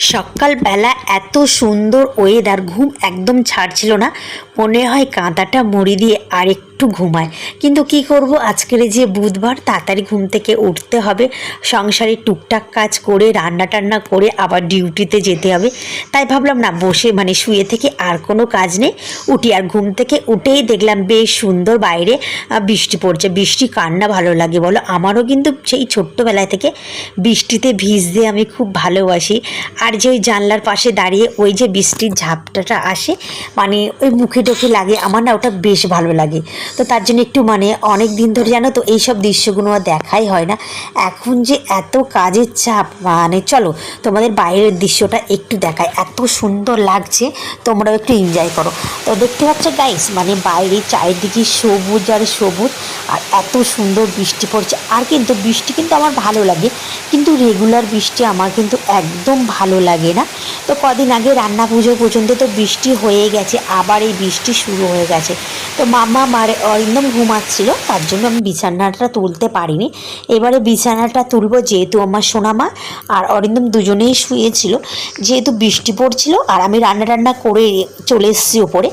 সকালবেলা এত সুন্দর ওয়েদার ঘুম একদম ছাড়ছিল না। মনে হয় কাঁদাটা মুড়ি দিয়ে আর একটু ঘুমায়। কিন্তু কি করব? আজকের যে বুধবার, তাড়াতাড়ি ঘুম থেকে উঠতে হবে। সংসারে টুকটাক কাজ করে রান্না টান্না করে আবার ডিউটিতে যেতে হবে। তাই ভাবলাম, না, বসে মানে শুয়ে থেকে আর কোনো কাজ নেই। উঠি আর ঘুম থেকে উঠেই দেখলাম, বেশ সুন্দর বাইরে বৃষ্টি পড়ছে। বৃষ্টি কার না ভালো লাগে বলো। আমারও কিন্তু সেই ছোট্টবেলায় থেকে বৃষ্টিতে ভিজতে আমি খুব ভালোবাসি। আর যে ওই জানলার পাশে দাঁড়িয়ে ওই যে বৃষ্টির ঝাপটাটা আসে মানে ওই মুখে টুখে লাগে, আমার না ওটা বেশ ভালো লাগে। তো তার জন্য একটু মানে অনেক দিন ধরে জানো তো এইসব দৃশ্যগুলো আর দেখাই হয় না। এখন যে এত কাজের চাপ মানে চলো তোমাদের বাইরের দৃশ্যটা একটু দেখায় এত সুন্দর লাগছে, তোমরাও একটু এনজয় করো। তো দেখতে পাচ্ছ গাইস মানে বাইরে চারিদিকে সবুজ আর সবুজ, আর এত সুন্দর বৃষ্টি পড়ছে। আর কিন্তু বৃষ্টি কিন্তু আমার ভালো লাগে, কিন্তু রেগুলার বৃষ্টি আমার কিন্তু একদম ভালো লাগে না। তো কদিন আগে রান্না পুজো পর্যন্ত তো বৃষ্টি হয়ে গেছে, আবার এই বৃষ্টি শুরু হয়ে গেছে। তো মামা মারে অরিন্দম ঘুমাচ্ছিল, তার জন্য আমি বিছানাটা তুলতে পারিনি। এবারে বিছানাটা তুলবো যেহেতু আমার সোনামা, আর অরিন্দম দুজনেই শুয়েছিল। যেহেতু বৃষ্টি পড়ছিল, আর আমি রান্না টান্না করে চলে এসেছি ওপরে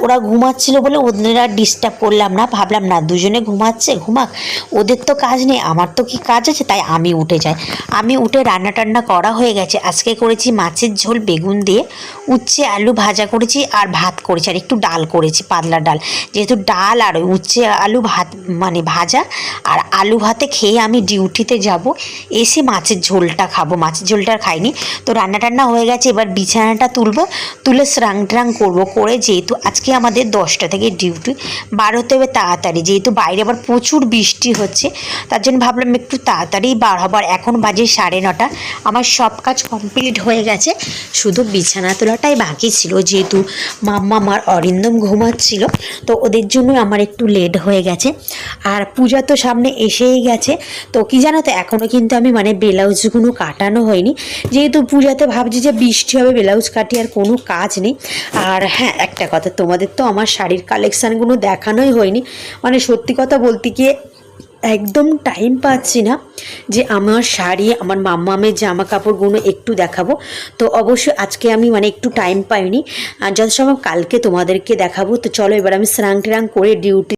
ওরা ঘুমাচ্ছিল বলে ওদের আর ডিস্টার্ব করলাম না। ভাবলাম, না, দুজনে ঘুমাচ্ছে, ঘুমাক। ওদের তো কাজ নেই, আমার তো কি কাজ আছে? তাই আমি উঠে যাই। আমি উঠে রান্না টান্না করা হয়ে গেছে। আজকে করেছি মাছের ঝোল, বেগুন দিয়ে। উচ্ছে, আলু ভাজা করেছি আর ভাত করেছি, আর একটু ডাল করেছি, পাতলা ডাল। যেহেতু ডাল আর উচ্ছে, আলু ভাত মানে ভাজা আর আলু ভাতে খেয়ে আমি ডিউটিতে যাব। এসে মাছের ঝোলটা খাব। মাছের ঝোলটা খাইনি। তো রান্না টান্না হয়ে গেছে। এবার বিছানাটা তুলবো, তুলে স্রাং ট্রাং করব। করে যেহেতু আজকে আমাদের দশটা থেকে ডিউটি বার হতে হবে তাড়াতাড়ি। যেহেতু বাইরে আবার প্রচুর বৃষ্টি হচ্ছে, তার জন্য ভাবলাম একটু তাড়াতাড়ি বার হবার এখন বাজে সাড়ে নটা, আমার সব কাজ কমপ্লিট হয়ে গেছে। শুধু বিছানা তোলাটাই বাকি ছিল, যেহেতু মাম্মা আমার অরিন্দম ঘুমাচ্ছিল, তো ওদের জন্য আমার একটু লেট হয়ে গেছে। আর পূজা তো সামনে এসেই গেছে, তো কি জানো তো এখনও কিন্তু আমি মানে ব্লাউজগুলো কাটানো হয়নি। যেহেতু পূজাতে ভাবছি যে বৃষ্টি হবে, ব্লাউজ কাটি আর কোনো কাজ নেই। আর হ্যাঁ একটা কথা, তোমাদের তো আমার শাড়ির কালেকশানগুলো দেখানোই হয়নি। মানে সত্যি কথা বলতে গিয়ে একদম টাইম পাচ্ছি না যে আমার শাড়ি, আমার মাম্মামের জামা কাপড়গুলো একটু দেখাবো। তো অবশ্যই আজকে আমি মানে একটু টাইম পাইনি। আর যত সময় কালকে তোমাদেরকে দেখাবো। তো চলো এবার আমি স্নান টেরাং করে ডিউটি